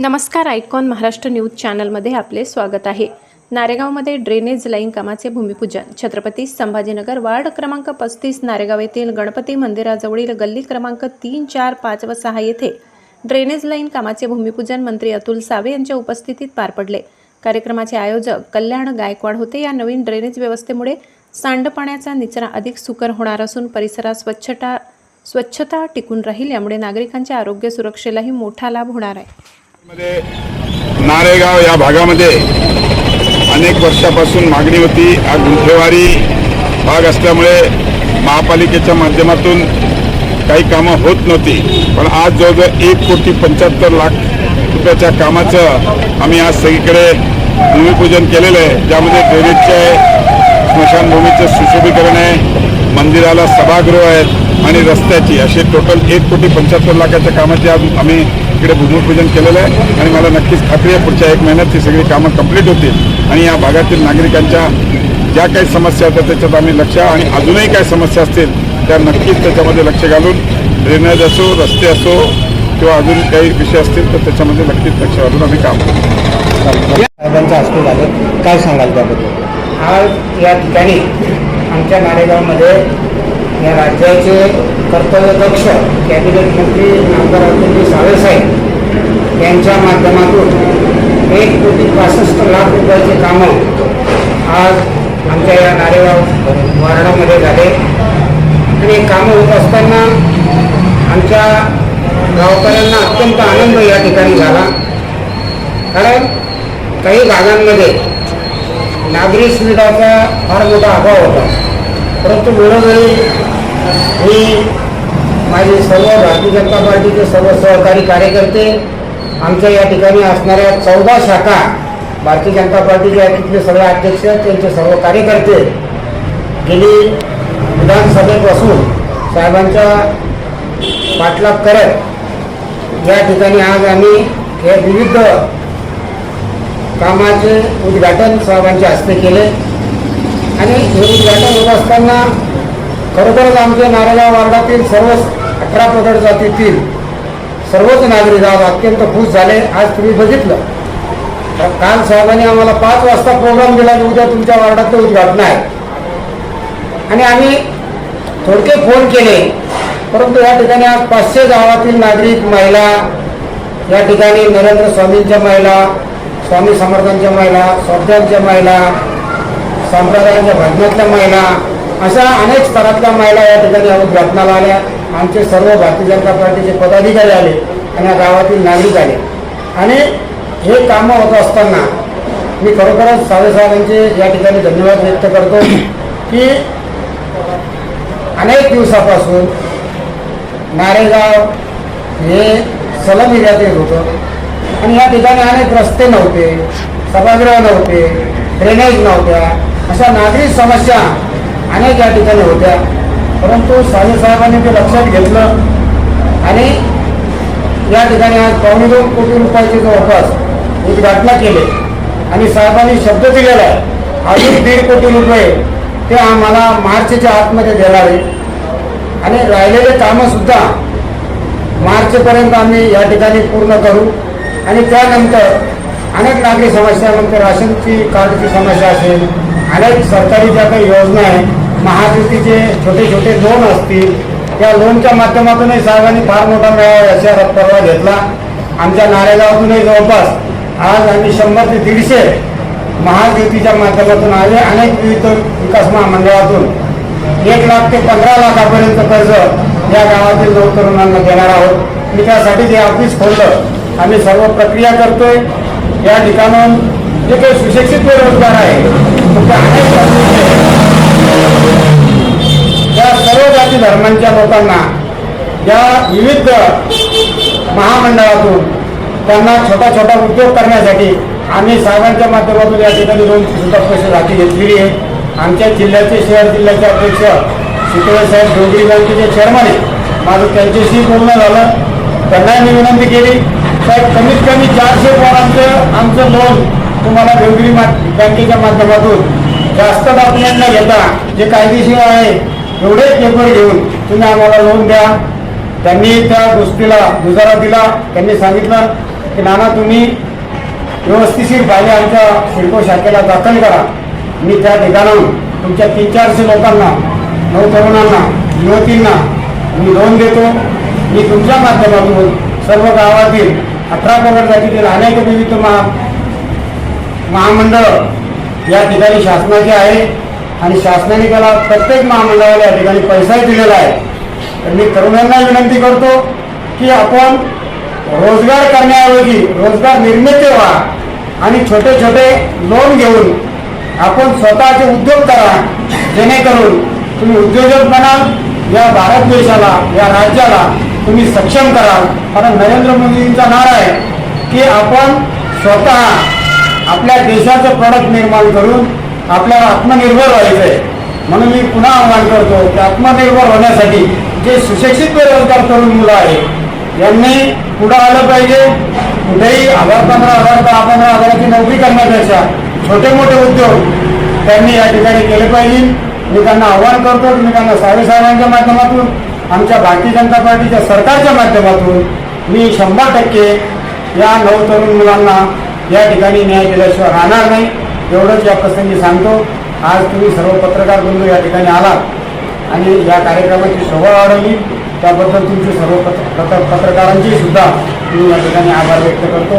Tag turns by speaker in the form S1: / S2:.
S1: नमस्कार icon Maharashtra news चॅनलमध्ये आपले स्वागत आहे. नारेगावमध्ये ड्रेनेज लाईन कामाचे भूमिपूजन. छत्रपती संभाजीनगर वार्ड क्रमांक पस्तीस नारेगाव येथील गणपती मंदिराजवळील गल्ली क्रमांक तीन चार पाच व सहा येथे ड्रेनेज लाईन कामाचे भूमिपूजन मंत्री अतुल सावे यांच्या उपस्थितीत पार पडले. कार्यक्रमाचे आयोजक कल्याण गायकवाड होते. या नवीन ड्रेनेज व्यवस्थेमुळे सांडपाण्याचा निचरा अधिक सुकर होणार असून परिसरात स्वच्छता स्वच्छता टिकून राहील. यामुळे नागरिकांच्या आरोग्य सुरक्षेलाही मोठा लाभ होणार आहे.
S2: नारेगाव या भागामध्ये अनेक वर्षापासून मागणी होती. हा गुंठेवारी भाग असल्यामुळे महापालिकेच्या माध्यमातून काही कामं होत नव्हती. पण आज जवळजवळ एक कोटी पंच्याहत्तर लाख रुपयाच्या कामाचं आम्ही आज सगळीकडे भूमिपूजन केलेलं आहे. ज्यामध्ये ड्रेनेजचे स्मशानभूमीचं सुशोभीकरण आहे मंदिराला सभागृह आहेत आणि रस्त्याची असे टोटल एक कोटी पंच्याहत्तर लाखाच्या कामाची आज आम्ही इकडे भूमिपूजन केलेलं आहे आणि मला नक्कीच खात्री आहे पुढच्या एक महिन्यात ही सगळी कामं कंप्लीट होतील. आणि या भागातील नागरिकांच्या ज्या काही समस्या होत्या त्याच्यात आम्ही लक्ष आणि अजूनही काही समस्या असतील त्या नक्कीच त्याच्यामध्ये लक्ष घालून ड्रेनेज असो रस्ते असो किंवा अजून काही विषय असतील तर त्याच्यामध्ये नक्कीच लक्ष घालून आम्ही काम करू
S3: साहेबांचं हस्ते झालं काय सांगाल त्याबद्दल?
S4: आज या ठिकाणी आमच्या नारेगावमध्ये या राज्याचे कर्तव्यदक्ष कॅबिनेट मंत्री नामदार अतुलजी सावेसाहेब यांच्या माध्यमातून एक कोटी पासष्ट लाख रुपयाचे कामं आज आमच्या या नारेगाव वार्डामध्ये झाले. आणि कामं होत असताना आमच्या गावकऱ्यांना अत्यंत आनंद या ठिकाणी झाला. कारण काही भागांमध्ये नागरी सुविधाचा फार मोठा अभाव होता. परंतु वेळोवेळी मी माझे सर्व भारतीय जनता पार्टीचे सर्व सहकारी कार्यकर्ते आमच्या या ठिकाणी असणाऱ्या चौदा शाखा भारतीय जनता पार्टीचे तिथले सगळे अध्यक्ष त्यांचे सर्व कार्यकर्ते गेली विधानसभेपासून साहेबांचा पाठलाग करत या ठिकाणी आज आम्ही हे विविध कामाचे उद्घाटन साहेबांच्या हस्ते केले. आणि हे उद्घाटन होत असताना खरोखरच आमच्या नारेगाव वार्डातील सर्व अठरा पगड जातीतील सर्वच नागरिक आज अत्यंत खुश झाले. आज तुम्ही बघितलं. तर काल साहेबांनी आम्हाला पाच वाजता प्रोग्राम दिला की उद्या तुमच्या वार्डाचं उद्घाटन आहे. आणि आम्ही थोडके फोन केले. परंतु या ठिकाणी आज पाचशे गावातील नागरिक महिला या ठिकाणी नरेंद्र स्वामींच्या महिला स्वामी समर्थांच्या महिला स्वाध्यांच्या महिला संप्रदायाच्या भजनातल्या महिला अशा अनेक स्तरातल्या महिला या ठिकाणी या आल्या. आमचे सर्व भारतीय जनता पार्टीचे पदाधिकारी आले आणि या गावातील नागरिक आले. आणि हे कामं होत असताना मी खरोखरच साहेबांचे या ठिकाणी धन्यवाद व्यक्त करतो की अनेक दिवसापासून नारेगाव हे सलम एरियात येत होतं. आणि या ठिकाणी अनेक रस्ते नव्हते सभागृह नव्हते ड्रेनेज नव्हत्या. अशा नागरी समस्या अनेक या ठिकाणी होत्या. परंतु साहेबांनी ते लक्षात घेतलं. आणि या ठिकाणी आज पावणे दोन कोटी रुपयाचे जवळपास उद्घाटना केले. आणि साहेबांनी शब्द दिलेला आहे अजून दीड कोटी रुपये ते आम्हाला मार्चच्या आतमध्ये देणार आहे आणि राहिलेले कामंसुद्धा मार्चपर्यंत आम्ही या ठिकाणी पूर्ण करू. आणि त्यानंतर अनेक नागरी समस्या म्हणजे राशनची कार्डची समस्या असेल अनेक सरकारी ज्या काही योजना आहेत महायुतीचे छोटे छोटे लोन असतील त्या लोनच्या माध्यमातूनही साहेबांनी फार मोठा मेळावा याच्या परवा घेतला. आमच्या नारेगावातूनही जवळपास आज आम्ही शंभर ते दीडशे महायुतीच्या माध्यमातून आले अनेक विविध विकास महामंडळातून. एक लाख ते पंधरा लाखापर्यंत कर्ज या गावातील लोक तरुणांना देणार आहोत. मी त्यासाठी जे ऑफिस खोललं आम्ही सर्व प्रक्रिया करतोय. या ठिकाणाहून जे काही सुशिक्षित बेरोजगार आहे आदिवासी धर्मांच्या लोकांना या विविध महामंडळातून त्यांना छोटा छोटा उद्योग करण्यासाठी आम्ही साहेबांच्या माध्यमातून या ठिकाणी दोन सुद्धा पैसे राखी घेतलेली आहे. आमच्या जिल्ह्याचे शहर जिल्ह्याचे अध्यक्ष शितळे साहेब डोगरी बँकेचे चेअरमन आहे. माझं त्यांच्याशी बोलणं झालं. त्यांना मी विनंती केली साहेब कमीत कमी चारशे पोरांचं आमचं लोन तुम्हाला डोंगरी मा बँकेच्या माध्यमातून जास्त डॉक्युमेंट न घेता जे कायदेशीर आहे एवढे पेपर घेऊन तुम्ही आम्हाला लोन द्या. त्यांनी त्या गोष्टीला गुजारा दिला. त्यांनी सांगितलं की नाना तुम्ही व्यवस्थिशीर पाहिजे आमच्या सिडको शाखेला दाखल करा. मी त्या ठिकाणाहून तुमच्या तीन चारशे लोकांना नऊ तरुणांना युवतींना मी लोन देतो. मी तुमच्या माध्यमातून सर्व गावातील अठरा पगड जातीतील अनेक विविध महा महामंडळ या ठिकाणी शासनाचे आहे. आणि शासनाने त्याला प्रत्येक महामंडळाला या ठिकाणी पैसाही दिलेला आहे. तर मी तरुणांना विनंती करतो की आपण रोजगार करण्याऐवजी रोजगार निर्मिती व्हा आणि छोटे छोटे लोन घेऊन आपण स्वतःचे उद्योग करा. जेणेकरून तुम्ही उद्योजक बनाल या भारत देशाला या राज्याला तुम्ही सक्षम कराल. कारण नरेंद्र मोदींचा नारा आहे की आपण स्वतः आपल्या देशाचं प्रॉडक्ट निर्माण करून आपल्याला आत्मनिर्भर व्हायचं आहे. म्हणून मी पुन्हा आव्हान करतो की आत्मनिर्भर होण्यासाठी जे सुशिक्षित बेरोजगार तरुण मुलं आहेत यांनी पुढं आलं पाहिजे. कुठेही हजार पंधरा हजार दहा पंधरा हजाराची नोकरी करण्यापेक्षा छोटे मोठे उद्योग त्यांनी या ठिकाणी केले पाहिजे. मी त्यांना आव्हान करतो मी त्यांना साहेबांच्या माध्यमातून आमच्या भारतीय जनता पार्टीच्या सरकारच्या माध्यमातून मी शंभर टक्के या नऊ तरुण मुलांना या ठिकाणी न्याय दिल्याशिवाय राहणार नाही. एवढंच या प्रसंगी सांगतो. आज तुम्ही सर्व पत्रकार बंधू या ठिकाणी आलात आणि या कार्यक्रमाची शोभा वाढवली. त्याबद्दल तुमचे सर्व पत्र पत्र- पत्रकारांची सुद्धा मी या ठिकाणी आभार व्यक्त करतो.